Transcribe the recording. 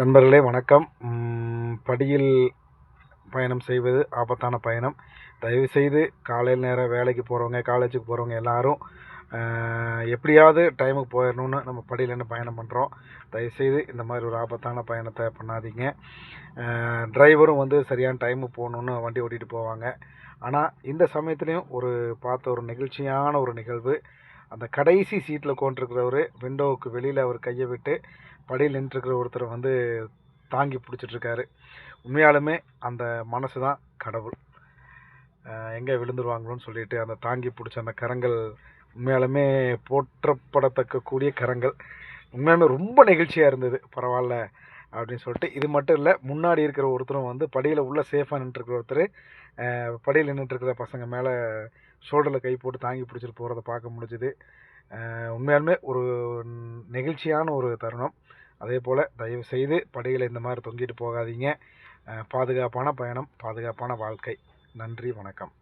நண்பர்களே வணக்கம். படியில் பயணம் செய்வது ஆபத்தான பயணம். தயவுசெய்து காலையில் நேரம் வேலைக்கு போகிறவங்க காலேஜுக்கு போகிறவங்க எல்லாரும் எப்படியாவது டைமுக்கு போயிடணும்னு நம்ம படியில் என்ன பயணம் பண்ணுறோம் தயவுசெய்து இந்த மாதிரி ஒரு ஆபத்தான பயணத்தை பண்ணாதீங்க. டிரைவரும் வந்து சரியான டைமுக்கு போகணுன்னு வண்டி ஓட்டிகிட்டு போவாங்க. ஆனால் இந்த சமயத்துலேயும் ஒரு பார்த்த ஒரு நெகிழ்ச்சியான ஒரு நிகழ்வு. அந்த கடைசி சீட்டில் உட்காந்துருக்கிறவர் விண்டோவுக்கு வெளியில் அவர் கையை விட்டு படியில் நின்றுருக்கிற ஒருத்தரை வந்து தாங்கி பிடிச்சிட்ருக்காரு. உண்மையாலுமே அந்த மனசு தான் கடவுள். எங்கே விழுந்துருவாங்களோன்னு சொல்லிட்டு அந்த தாங்கி பிடிச்ச அந்த கரங்கள் உண்மையாலுமே போற்றப்படத்தக்க கூடிய கரங்கள். உண்மையாலுமே ரொம்ப நெகிழ்ச்சியாக இருந்தது. பரவாயில்ல அப்படின்னு சொல்லிட்டு இது மட்டும் இல்லை முன்னாடி இருக்கிற ஒருத்தரும் வந்து படியில் உள்ள சேஃபாக நின்றுருக்கிற ஒருத்தர் படியில் நின்றுட்டுருக்கிற பசங்க மேலே ஷோல்டரில் கை போட்டு தாங்கி பிடிச்சிட்டு போகிறத பார்க்க முடிஞ்சுது. உண்மையாலுமே ஒரு நெகிழ்ச்சியான ஒரு தருணம். அதே போல் தயவு செய்து படையில் இந்த மாதிரி தொங்கிட்டு போகாதீங்க. பாதுகாப்பான பயணம் பாதுகாப்பான வாழ்க்கை. நன்றி வணக்கம்.